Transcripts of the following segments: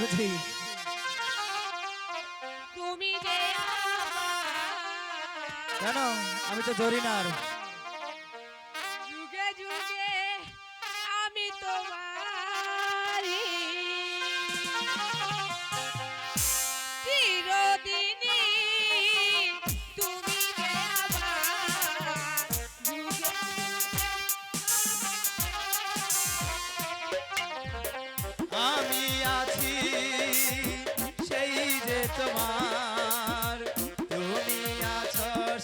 বুঝি তুমি কেন আমি তো ধরি আর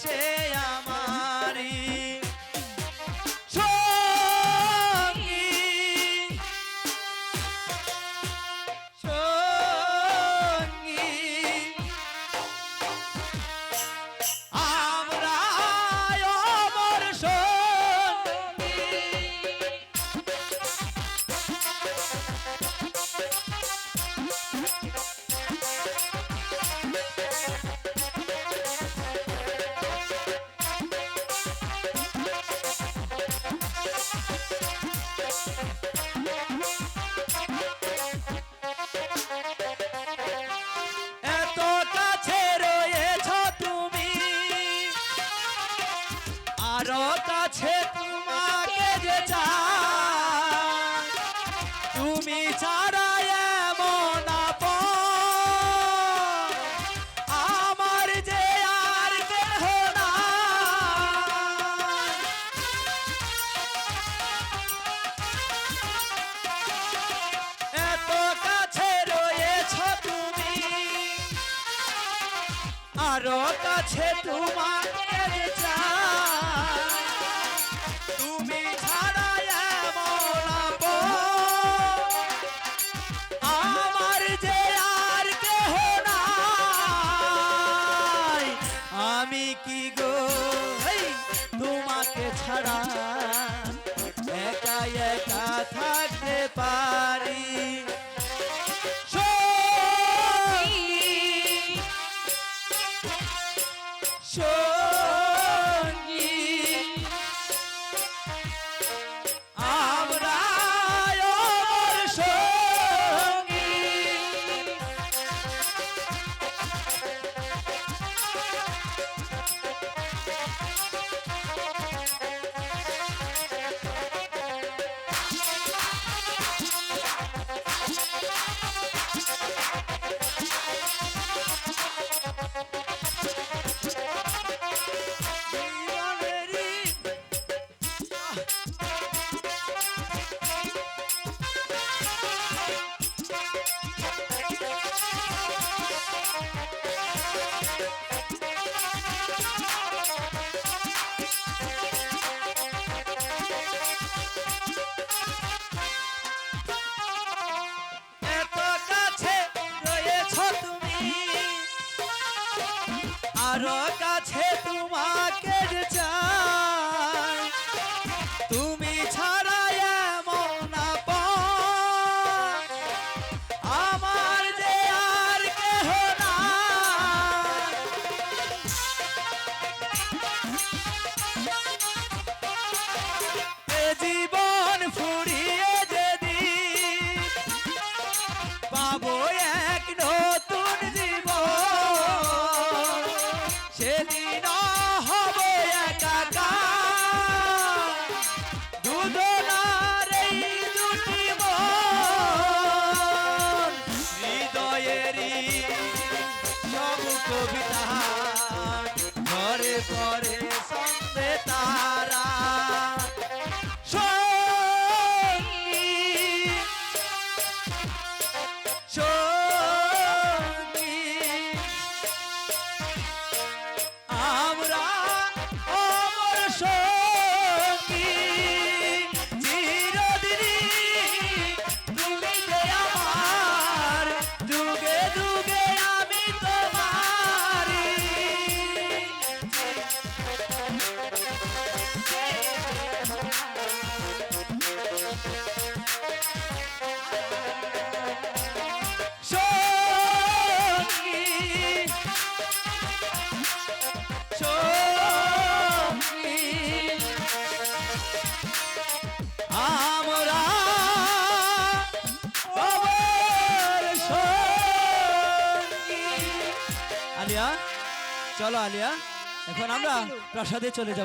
আসে আরও কাছে তোমার চা কারো কাছে তুমি সেদিন হবে একাকার। আলিয়া চলো আলিয়া এখন আমরা চলো। প্রাসাদে চলে যাব